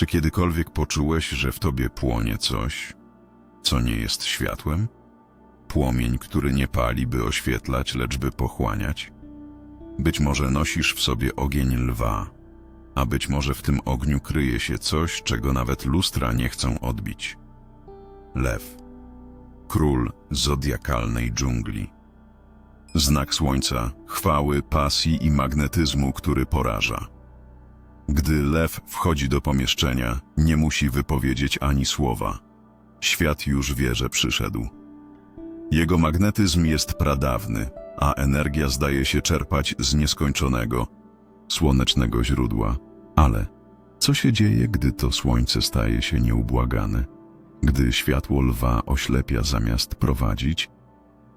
Czy kiedykolwiek poczułeś, że w tobie płonie coś, co nie jest światłem? Płomień, który nie pali, by oświetlać, lecz by pochłaniać? Być może nosisz w sobie ogień lwa, a być może w tym ogniu kryje się coś, czego nawet lustra nie chcą odbić. Lew, król zodiakalnej dżungli. Znak słońca, chwały, pasji i magnetyzmu, który poraża. Gdy lew wchodzi do pomieszczenia, nie musi wypowiedzieć ani słowa. Świat już wie, że przyszedł. Jego magnetyzm jest pradawny, a energia zdaje się czerpać z nieskończonego, słonecznego źródła. Ale co się dzieje, gdy to słońce staje się nieubłagane? Gdy światło lwa oślepia zamiast prowadzić?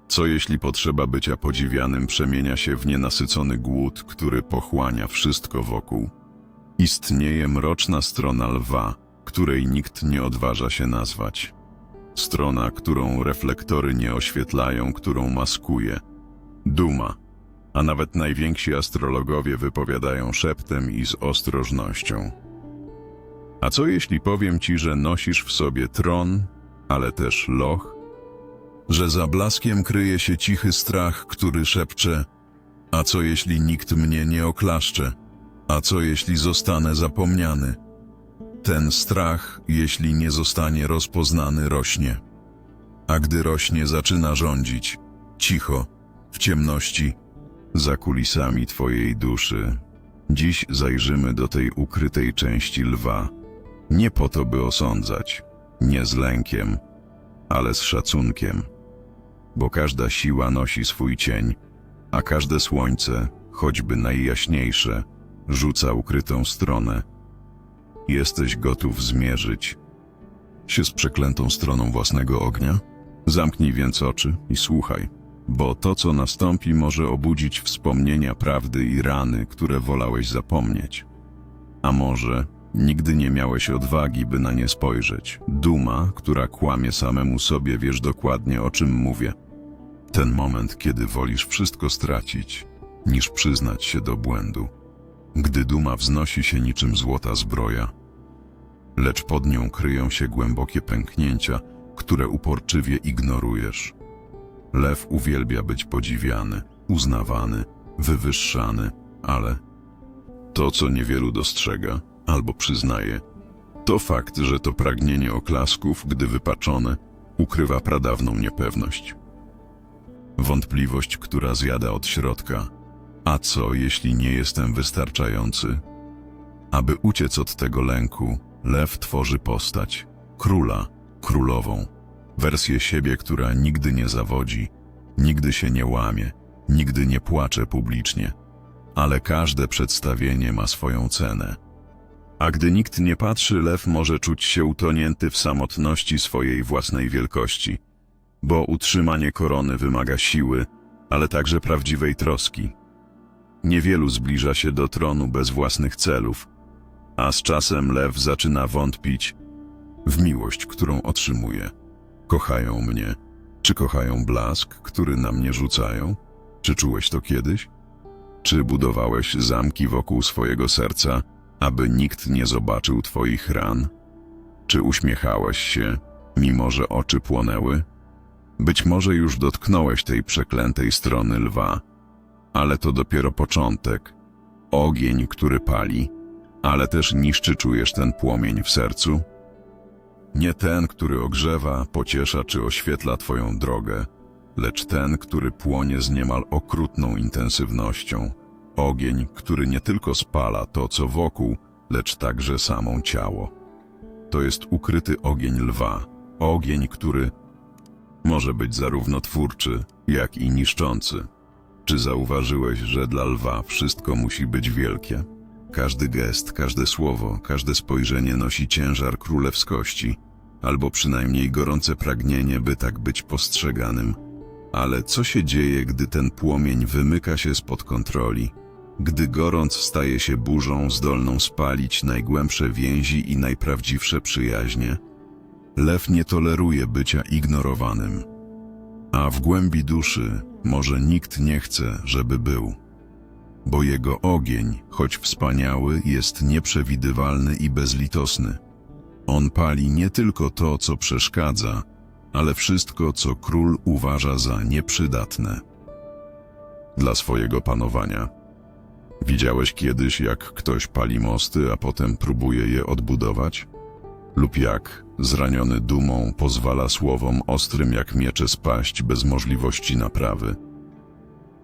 Co jeśli potrzeba bycia podziwianym przemienia się w nienasycony głód, który pochłania wszystko wokół? Istnieje mroczna strona lwa, której nikt nie odważa się nazwać. Strona, którą reflektory nie oświetlają, którą maskuje. Duma. A nawet najwięksi astrologowie wypowiadają szeptem i z ostrożnością. A co jeśli powiem ci, że nosisz w sobie tron, ale też loch? Że za blaskiem kryje się cichy strach, który szepcze A co jeśli nikt mnie nie oklaszcze? A co jeśli zostanę zapomniany? Ten strach, jeśli nie zostanie rozpoznany, rośnie. A gdy rośnie, zaczyna rządzić. Cicho, w ciemności, za kulisami Twojej duszy. Dziś zajrzymy do tej ukrytej części lwa. Nie po to, by osądzać, nie z lękiem, ale z szacunkiem. Bo każda siła nosi swój cień, a każde słońce, choćby najjaśniejsze, rzuca ukrytą stronę. Jesteś gotów zmierzyć się z przeklętą stroną własnego ognia? Zamknij więc oczy i słuchaj, bo to, co nastąpi, może obudzić wspomnienia prawdy i rany, które wolałeś zapomnieć. A może nigdy nie miałeś odwagi, by na nie spojrzeć. Duma, która kłamie samemu sobie, wiesz dokładnie, o czym mówię. Ten moment, kiedy wolisz wszystko stracić, niż przyznać się do błędu. Gdy duma wznosi się niczym złota zbroja, lecz pod nią kryją się głębokie pęknięcia, które uporczywie ignorujesz. Lew uwielbia być podziwiany, uznawany, wywyższany, ale to, co niewielu dostrzega albo przyznaje, to fakt, że to pragnienie oklasków, gdy wypaczone, ukrywa pradawną niepewność. Wątpliwość, która zjada od środka. A co, jeśli nie jestem wystarczający? Aby uciec od tego lęku, lew tworzy postać króla, królową, wersję siebie, która nigdy nie zawodzi, nigdy się nie łamie, nigdy nie płacze publicznie. Ale każde przedstawienie ma swoją cenę. A gdy nikt nie patrzy, lew może czuć się utonięty w samotności swojej własnej wielkości, bo utrzymanie korony wymaga siły, ale także prawdziwej troski. Niewielu zbliża się do tronu bez własnych celów, a z czasem lew zaczyna wątpić w miłość, którą otrzymuje. Kochają mnie. Czy kochają blask, który na mnie rzucają? Czy czułeś to kiedyś? Czy budowałeś zamki wokół swojego serca, aby nikt nie zobaczył twoich ran? Czy uśmiechałeś się, mimo że oczy płonęły? Być może już dotknąłeś tej przeklętej strony lwa, ale to dopiero początek. Ogień, który pali, ale też niszczy czujesz ten płomień w sercu? Nie ten, który ogrzewa, pociesza czy oświetla Twoją drogę, lecz ten, który płonie z niemal okrutną intensywnością. Ogień, który nie tylko spala to, co wokół, lecz także samą ciało. To jest ukryty ogień lwa, ogień, który może być zarówno twórczy, jak i niszczący. Czy zauważyłeś, że dla lwa wszystko musi być wielkie? Każdy gest, każde słowo, każde spojrzenie nosi ciężar królewskości, albo przynajmniej gorące pragnienie, by tak być postrzeganym. Ale co się dzieje, gdy ten płomień wymyka się spod kontroli? Gdy gorąc staje się burzą zdolną spalić najgłębsze więzi i najprawdziwsze przyjaźnie? Lew nie toleruje bycia ignorowanym. A w głębi duszy może nikt nie chce, żeby był. bo jego ogień, choć wspaniały, jest nieprzewidywalny i bezlitosny. On pali nie tylko to, co przeszkadza, ale wszystko, co król uważa za nieprzydatne dla swojego panowania. Widziałeś kiedyś, jak ktoś pali mosty, a potem próbuje je odbudować? Lub jak, zraniony dumą, pozwala słowom ostrym jak miecze spaść bez możliwości naprawy?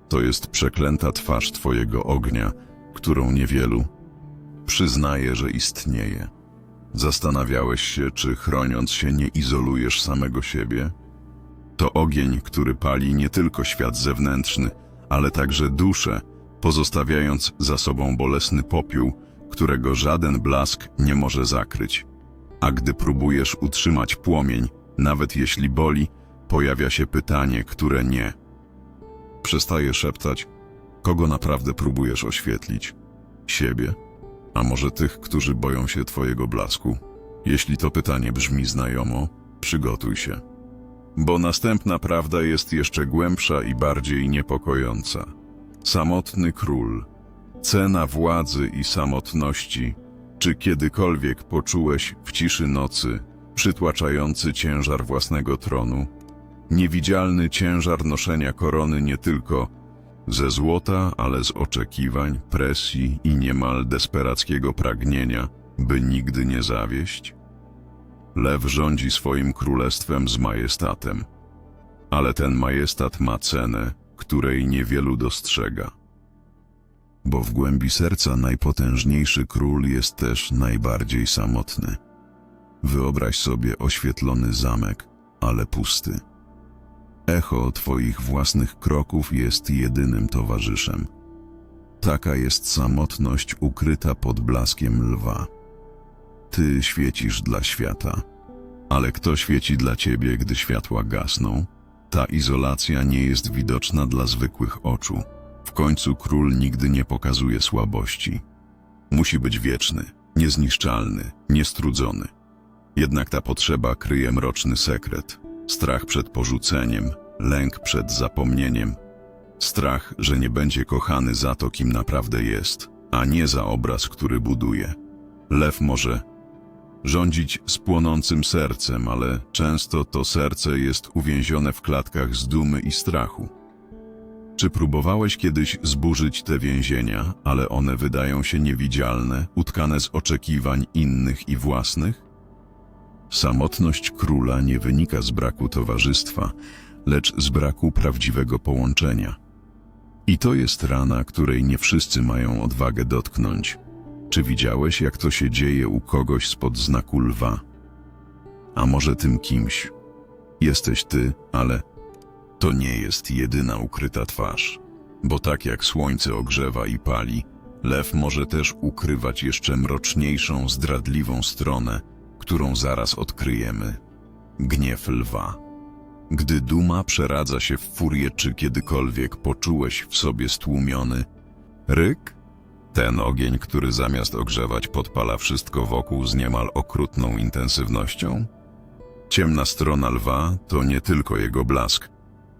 To jest przeklęta twarz Twojego ognia, którą niewielu przyznaje, że istnieje. Zastanawiałeś się, czy chroniąc się nie izolujesz samego siebie? To ogień, który pali nie tylko świat zewnętrzny, ale także duszę, pozostawiając za sobą bolesny popiół, którego żaden blask nie może zakryć. A gdy próbujesz utrzymać płomień, nawet jeśli boli, pojawia się pytanie, które nie. Przestaje szeptać, kogo naprawdę próbujesz oświetlić? Siebie? A może tych, którzy boją się Twojego blasku? Jeśli to pytanie brzmi znajomo, przygotuj się. Bo następna prawda jest jeszcze głębsza i bardziej niepokojąca. Samotny król. Cena władzy i samotności. Czy kiedykolwiek poczułeś w ciszy nocy przytłaczający ciężar własnego tronu? Niewidzialny ciężar noszenia korony nie tylko ze złota, ale z oczekiwań, presji i niemal desperackiego pragnienia, by nigdy nie zawieść? Lew rządzi swoim królestwem z majestatem, ale ten majestat ma cenę, której niewielu dostrzega. Bo w głębi serca najpotężniejszy król jest też najbardziej samotny. Wyobraź sobie oświetlony zamek, ale pusty. Echo twoich własnych kroków jest jedynym towarzyszem. Taka jest samotność ukryta pod blaskiem lwa. Ty świecisz dla świata, ale kto świeci dla ciebie, gdy światła gasną? Ta izolacja nie jest widoczna dla zwykłych oczu. Końcu król nigdy nie pokazuje słabości. Musi być wieczny, niezniszczalny, niestrudzony. Jednak ta potrzeba kryje mroczny sekret. Strach przed porzuceniem, lęk przed zapomnieniem. Strach, że nie będzie kochany za to, kim naprawdę jest, a nie za obraz, który buduje. Lew może rządzić z płonącym sercem, ale często to serce jest uwięzione w klatkach z dumy i strachu. Czy próbowałeś kiedyś zburzyć te więzienia, ale one wydają się niewidzialne, utkane z oczekiwań innych i własnych? Samotność króla nie wynika z braku towarzystwa, lecz z braku prawdziwego połączenia. I to jest rana, której nie wszyscy mają odwagę dotknąć. Czy widziałeś, jak to się dzieje u kogoś spod znaku lwa? A może tym kimś? Jesteś ty, ale to nie jest jedyna ukryta twarz. Bo tak jak słońce ogrzewa i pali, lew może też ukrywać jeszcze mroczniejszą, zdradliwą stronę, którą zaraz odkryjemy. Gniew lwa. Gdy duma przeradza się w furię, czy kiedykolwiek poczułeś w sobie stłumiony ryk? Ten ogień, który zamiast ogrzewać podpala wszystko wokół z niemal okrutną intensywnością? Ciemna strona lwa to nie tylko jego blask,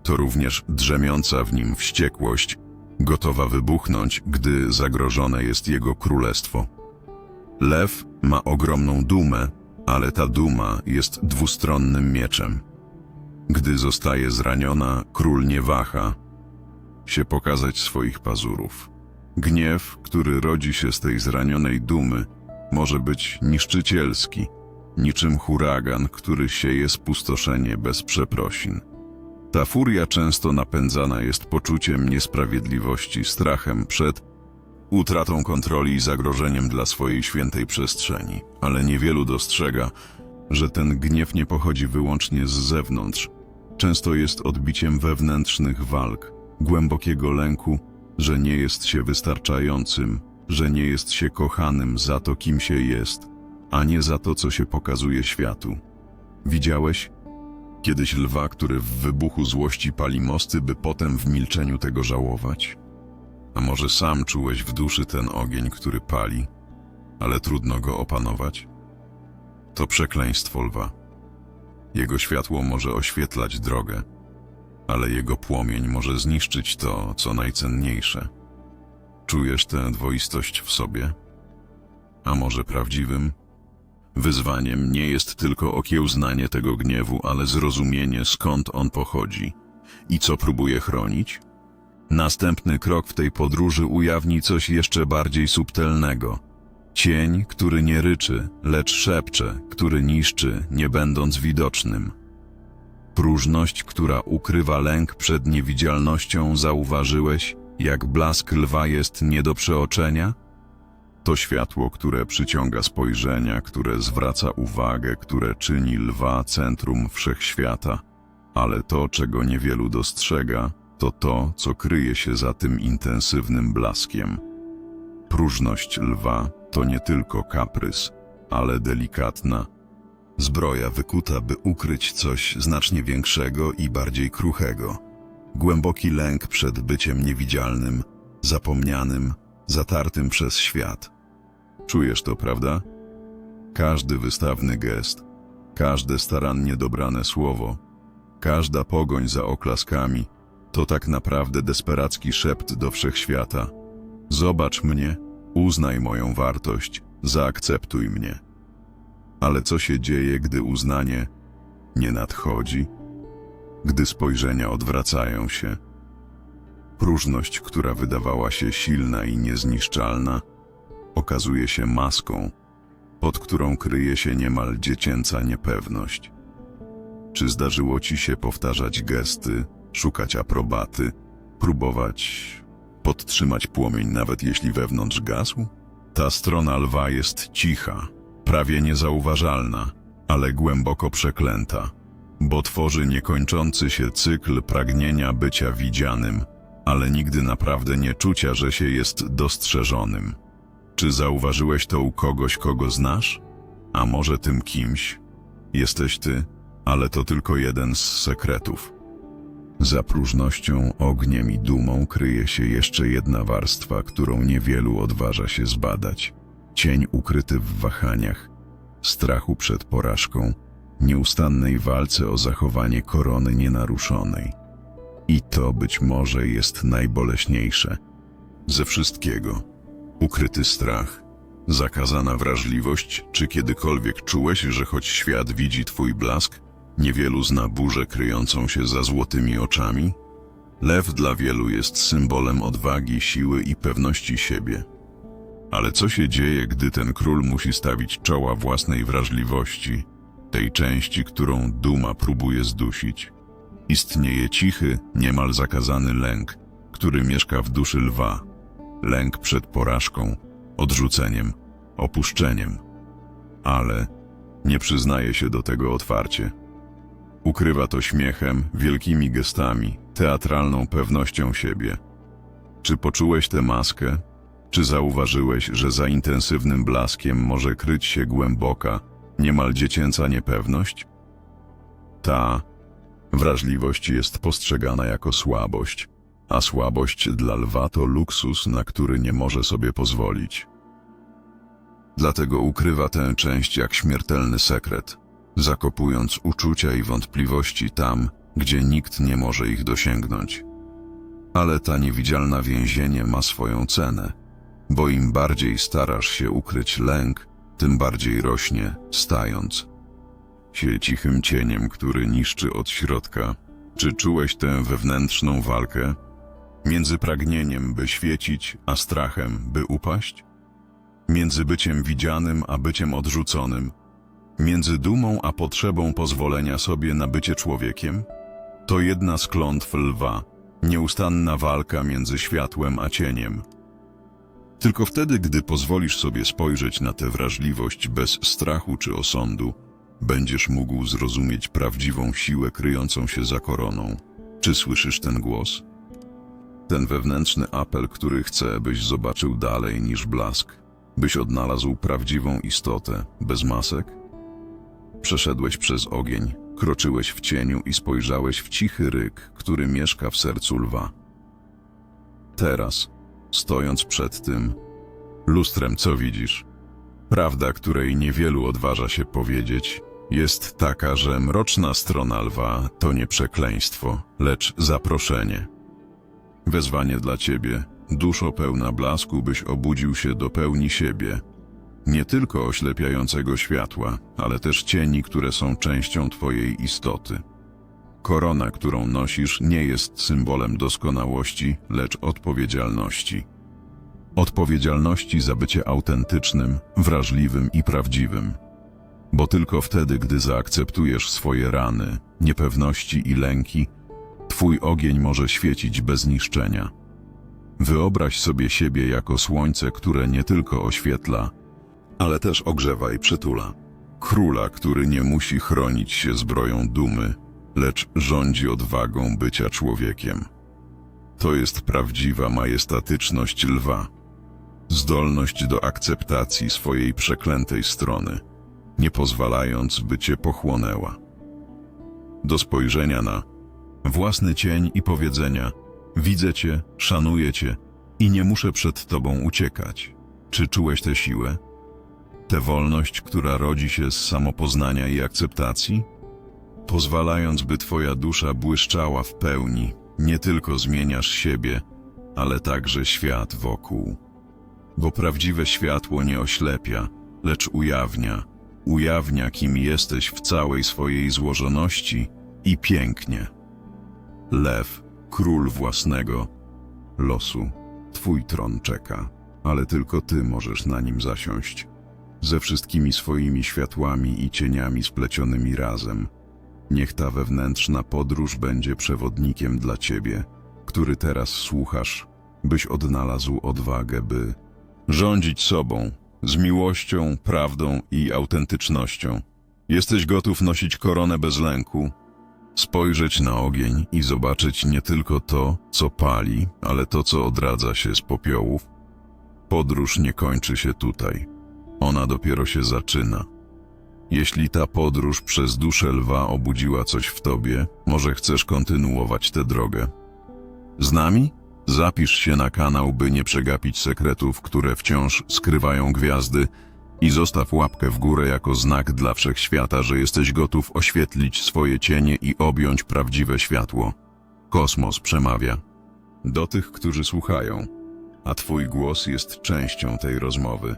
to również drzemiąca w nim wściekłość, gotowa wybuchnąć, gdy zagrożone jest jego królestwo. Lew ma ogromną dumę, ale ta duma jest dwustronnym mieczem. Gdy zostaje zraniona, król nie waha się pokazać swoich pazurów. Gniew, który rodzi się z tej zranionej dumy, może być niszczycielski, niczym huragan, który sieje spustoszenie bez przeprosin. Ta furia często napędzana jest poczuciem niesprawiedliwości, strachem przed utratą kontroli i zagrożeniem dla swojej świętej przestrzeni, ale niewielu dostrzega, że ten gniew nie pochodzi wyłącznie z zewnątrz. Często jest odbiciem wewnętrznych walk, głębokiego lęku, że nie jest się wystarczającym, że nie jest się kochanym za to, kim się jest, a nie za to, co się pokazuje światu. Widziałeś? Kiedyś lwa, który w wybuchu złości pali mosty, by potem w milczeniu tego żałować? A może sam czułeś w duszy ten ogień, który pali, ale trudno go opanować? To przekleństwo lwa. Jego światło może oświetlać drogę, ale jego płomień może zniszczyć to, co najcenniejsze. Czujesz tę dwoistość w sobie? A może prawdziwym? Wyzwaniem nie jest tylko okiełznanie tego gniewu, ale zrozumienie skąd on pochodzi i co próbuje chronić. Następny krok w tej podróży ujawni coś jeszcze bardziej subtelnego. Cień, który nie ryczy, lecz szepcze, który niszczy, nie będąc widocznym. Próżność, która ukrywa lęk przed niewidzialnością, zauważyłeś, jak blask lwa jest nie do przeoczenia? To światło, które przyciąga spojrzenia, które zwraca uwagę, które czyni lwa centrum wszechświata. Ale to, czego niewielu dostrzega, to to, co kryje się za tym intensywnym blaskiem. Próżność lwa to nie tylko kaprys, ale delikatna zbroja wykuta, by ukryć coś znacznie większego i bardziej kruchego. Głęboki lęk przed byciem niewidzialnym, zapomnianym, zatartym przez świat. Czujesz to, prawda? Każdy wystawny gest, każde starannie dobrane słowo, każda pogoń za oklaskami to tak naprawdę desperacki szept do wszechświata. Zobacz mnie, uznaj moją wartość, zaakceptuj mnie. Ale co się dzieje, gdy uznanie nie nadchodzi? Gdy spojrzenia odwracają się? Próżność, która wydawała się silna i niezniszczalna, okazuje się maską, pod którą kryje się niemal dziecięca niepewność. Czy zdarzyło ci się powtarzać gesty, szukać aprobaty, próbować podtrzymać płomień, nawet jeśli wewnątrz gasł? Ta strona lwa jest cicha, prawie niezauważalna, ale głęboko przeklęta, bo tworzy niekończący się cykl pragnienia bycia widzianym, ale nigdy naprawdę nie czucia, że się jest dostrzeżonym. Czy zauważyłeś to u kogoś, kogo znasz? A może tym kimś? Jesteś ty, ale to tylko jeden z sekretów. Za próżnością, ogniem i dumą kryje się jeszcze jedna warstwa, którą niewielu odważa się zbadać. Cień ukryty w wahaniach, strachu przed porażką, nieustannej walce o zachowanie korony nienaruszonej. I to być może jest najboleśniejsze ze wszystkiego. Ukryty strach, zakazana wrażliwość, czy kiedykolwiek czułeś, że choć świat widzi twój blask, niewielu zna burzę kryjącą się za złotymi oczami? Lew dla wielu jest symbolem odwagi, siły i pewności siebie. Ale co się dzieje, gdy ten król musi stawić czoła własnej wrażliwości, tej części, którą duma próbuje zdusić? Istnieje cichy, niemal zakazany lęk, który mieszka w duszy lwa. Lęk przed porażką, odrzuceniem, opuszczeniem. Ale nie przyznaje się do tego otwarcie. Ukrywa to śmiechem, wielkimi gestami, teatralną pewnością siebie. Czy poczułeś tę maskę? Czy zauważyłeś, że za intensywnym blaskiem może kryć się głęboka, niemal dziecięca niepewność? Ta wrażliwość jest postrzegana jako słabość, a słabość dla lwa to luksus, na który nie może sobie pozwolić. Dlatego ukrywa tę część jak śmiertelny sekret, zakopując uczucia i wątpliwości tam, gdzie nikt nie może ich dosięgnąć. Ale ta niewidzialna więzienie ma swoją cenę, bo im bardziej starasz się ukryć lęk, tym bardziej rośnie, stając się cichym cieniem, który niszczy od środka. Czy czułeś tę wewnętrzną walkę? Między pragnieniem, by świecić, a strachem, by upaść? Między byciem widzianym, a byciem odrzuconym? Między dumą, a potrzebą pozwolenia sobie na bycie człowiekiem? To jedna z klątw lwa, nieustanna walka między światłem a cieniem. Tylko wtedy, gdy pozwolisz sobie spojrzeć na tę wrażliwość bez strachu czy osądu, będziesz mógł zrozumieć prawdziwą siłę kryjącą się za koroną. Czy słyszysz ten głos? Ten wewnętrzny apel, który chce, byś zobaczył dalej niż blask, byś odnalazł prawdziwą istotę, bez masek? Przeszedłeś przez ogień, kroczyłeś w cieniu i spojrzałeś w cichy ryk, który mieszka w sercu lwa. Teraz, stojąc przed tym lustrem, co widzisz? Prawda, której niewielu odważa się powiedzieć, jest taka, że mroczna strona lwa to nie przekleństwo, lecz zaproszenie. Wezwanie dla ciebie, duszo pełna blasku, byś obudził się do pełni siebie. Nie tylko oślepiającego światła, ale też cieni, które są częścią Twojej istoty. Korona, którą nosisz, nie jest symbolem doskonałości, lecz odpowiedzialności. Odpowiedzialności za bycie autentycznym, wrażliwym i prawdziwym. Bo tylko wtedy, gdy zaakceptujesz swoje rany, niepewności i lęki, Twój ogień może świecić bez niszczenia. Wyobraź sobie siebie jako słońce, które nie tylko oświetla, ale też ogrzewa i przytula. Króla, który nie musi chronić się zbroją dumy, lecz rządzi odwagą bycia człowiekiem. To jest prawdziwa majestatyczność lwa. Zdolność do akceptacji swojej przeklętej strony, nie pozwalając, by cię pochłonęła. Do spojrzenia na własny cień i powiedzenia: Widzę cię, szanuję cię i nie muszę przed tobą uciekać. Czy czułeś tę siłę? Tę wolność, która rodzi się z samopoznania i akceptacji? Pozwalając, by twoja dusza błyszczała w pełni, nie tylko zmieniasz siebie, ale także świat wokół. Bo prawdziwe światło nie oślepia, lecz ujawnia. Ujawnia, kim jesteś w całej swojej złożoności i pięknie. Lew, król własnego losu, twój tron czeka, ale tylko ty możesz na nim zasiąść. Ze wszystkimi swoimi światłami i cieniami splecionymi razem. Niech ta wewnętrzna podróż będzie przewodnikiem dla ciebie, który teraz słuchasz, byś odnalazł odwagę, by rządzić sobą, z miłością, prawdą i autentycznością. Jesteś gotów nosić koronę bez lęku, spojrzeć na ogień i zobaczyć nie tylko to, co pali, ale to, co odradza się z popiołów. Podróż nie kończy się tutaj. Ona dopiero się zaczyna. Jeśli ta podróż przez duszę lwa obudziła coś w tobie, może chcesz kontynuować tę drogę. Z nami? Zapisz się na kanał, by nie przegapić sekretów, które wciąż skrywają gwiazdy i zostaw łapkę w górę jako znak dla wszechświata, że jesteś gotów oświetlić swoje cienie i objąć prawdziwe światło. Kosmos przemawia do tych, którzy słuchają, a Twój głos jest częścią tej rozmowy.